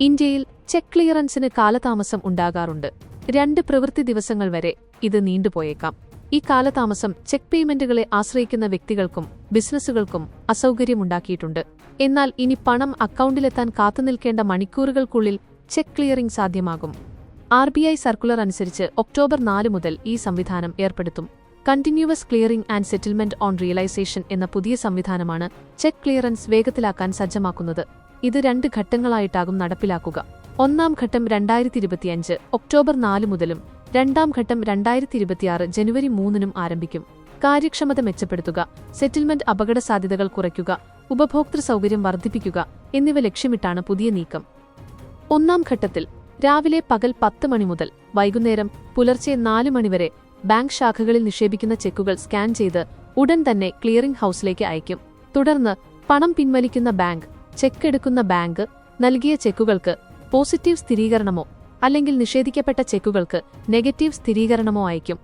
ഇന്ത്യയിൽ ചെക്ക് ക്ലിയറൻസിന് കാലതാമസം ഉണ്ടാകാറുണ്ട്. രണ്ട് പ്രവൃത്തി ദിവസങ്ങൾ വരെ ഇത് നീണ്ടുപോയേക്കാം. ഈ കാലതാമസം ചെക്ക് പേയ്മെന്റുകളെ ആശ്രയിക്കുന്ന വ്യക്തികൾക്കും ബിസിനസ്സുകൾക്കും അസൗകര്യമുണ്ടാക്കിയിട്ടുണ്ട്. എന്നാൽ ഇനി പണം അക്കൗണ്ടിലെത്താൻ കാത്തുനിൽക്കേണ്ട മണിക്കൂറുകൾക്കുള്ളിൽ ചെക്ക് ക്ലിയറിംഗ് സാധ്യമാകും. ആർ ബി ഐ സർക്കുലർ അനുസരിച്ച് ഒക്ടോബർ നാല് മുതൽ ഈ സംവിധാനം ഏർപ്പെടുത്തും. Continuous clearing and settlement on realisation എന്ന പുതിയ സംവിധാനമാണ് ചെക്ക് ക്ലിയറൻസ് വേഗത്തിലാക്കാൻ സജ്ജമാക്കുന്നത്. ഇത് രണ്ട് ഘട്ടങ്ങളായിട്ടാകും നടപ്പിലാക്കുക. ഒന്നാം ഘട്ടം രണ്ടായിരത്തി ഇരുപത്തിയഞ്ച് ഒക്ടോബർ നാല് മുതലും രണ്ടാം ഘട്ടം രണ്ടായിരത്തി ഇരുപത്തിയാറ് ജനുവരി മൂന്നിനും ആരംഭിക്കും. കാര്യക്ഷമത മെച്ചപ്പെടുത്തുക സെറ്റിൽമെന്റ് അപകട സാധ്യതകൾ കുറയ്ക്കുക ഉപഭോക്തൃ സൗകര്യം വർദ്ധിപ്പിക്കുക എന്നിവ ലക്ഷ്യമിട്ടാണ് പുതിയ നീക്കം. ഒന്നാം ഘട്ടത്തിൽ രാവിലെ പകൽ പത്ത് മണി മുതൽ വൈകുന്നേരം പുലർച്ചെ നാല് മണിവരെ ബാങ്ക് ശാഖകളിൽ നിക്ഷേപിക്കുന്ന ചെക്കുകൾ സ്കാൻ ചെയ്ത് ഉടൻ തന്നെ ക്ലിയറിംഗ് ഹൌസിലേക്ക് അയക്കും തുടർന്ന് പണം പിൻവലിക്കുന്ന ബാങ്ക് ചെക്ക് എടുക്കുന്ന ബാങ്ക് നൽകിയ ചെക്കുകൾക്ക് പോസിറ്റീവ് സ്ഥിരീകരണമോ അല്ലെങ്കിൽ നിഷേധിക്കപ്പെട്ട ചെക്കുകൾക്ക് നെഗറ്റീവ് സ്ഥിരീകരണമോ അയക്കും